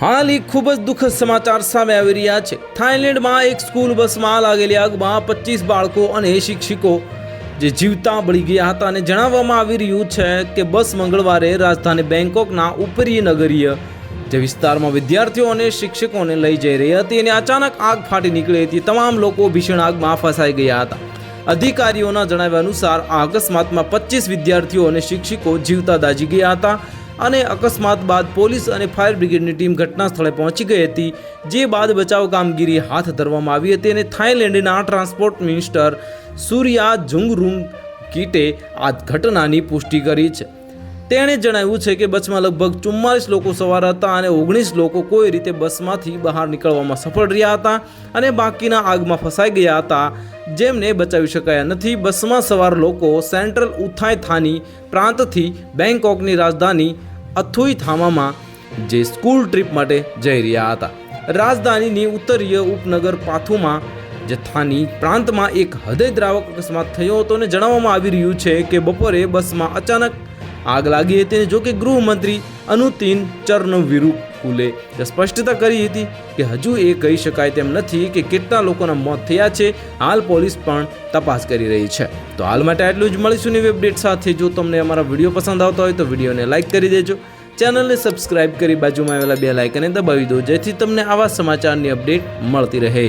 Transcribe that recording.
હાલ એક ખૂબ જ દુઃખદ સમાચાર સામે આવી રહ્યા છે. થાઇલેન્ડમાં એક સ્કૂલ બસમાં લાગેલી આગમાં પચીસ બાળકો અને શિક્ષકો જે જીવતા બળી ગયા હતા અને જણાવવામાં આવી રહ્યું છે કે બસ મંગળવારે રાજધાની બેંકોકના ઉપરી નગરીય જે વિસ્તારમાં વિદ્યાર્થીઓ અને શિક્ષકોને લઈ જઈ રહી હતી અને અચાનક આગ ફાટી નીકળી હતી, તમામ લોકો ભીષણ આગમાં ફસાઈ ગયા હતા. અધિકારીઓના જણાવ્યા અનુસાર આ અકસ્માતમાં પચીસ વિદ્યાર્થીઓ અને શિક્ષકો જીવતા દાઝી ગયા હતા અને અકસ્માત બાદ પોલીસ અને ફાયર બ્રિગેડની ટીમ ઘટના સ્થળે પહોંચી ગઈ હતી, જે બાદ બચાવ કામગીરી હાથ ધરવામાં આવી હતી અને થાઇલેન્ડના ટ્રાન્સપોર્ટ મિનિસ્ટર સૂર્યા જુંગરુંગ કીટે આ ઘટનાની પુષ્ટિ કરી છે. તેણે જણાવ્યું છે કે બસમાં લગભગ ચુમ્માલીસ લોકો સવાર હતા અને ઓગણીસ લોકો કોઈ રીતે બસમાંથી બહાર નીકળવામાં સફળ રહ્યા હતા અને બાકીના આગમાં ફસાઈ ગયા હતા. જેમને બચાવી શકાયા નથી. બસમાં સવાર લોકો સેન્ટ્રલ ઉથાઈ થાની પ્રાંતથી બેંકોકની રાજધાની અથુઈ થામામાં જે સ્કૂલ ટ્રીપ માટે જઈ રહ્યા હતા. રાજધાનીની ઉત્તરીય ઉપનગર પાથુમાં જથ્થાની પ્રાંતમાં એક હૃદયદ્રાવક અકસ્માત થયો હતો અને જણાવવામાં આવી રહ્યું છે કે બપોરે બસમાં અચાનક આગ લાગી હતી જો જોકે ગૃહમંત્રી અનુતીન ચર્નવીરુ કુલે સ્પષ્ટતા કરી હતી કે હજુ એ કહી શકાય તેમ નથી કે કેટલા લોકોના મોત થયા છે, હાલ પોલીસ પણ તપાસ કરી રહી છે. તો હાલ માટે આટલું જ. મળીશું નવી અપડેટ સાથે. જો તમને અમારા વીડિયો પસંદ આવતા હોય તો વિડીયોને લાઇક કરી દેજો. ચેનલને સબસ્ક્રાઇબ કરી બાજુમાં આવેલા બે લાઇકને દબાવી દો, જેથી તમને આવા સમાચારની અપડેટ મળતી રહે.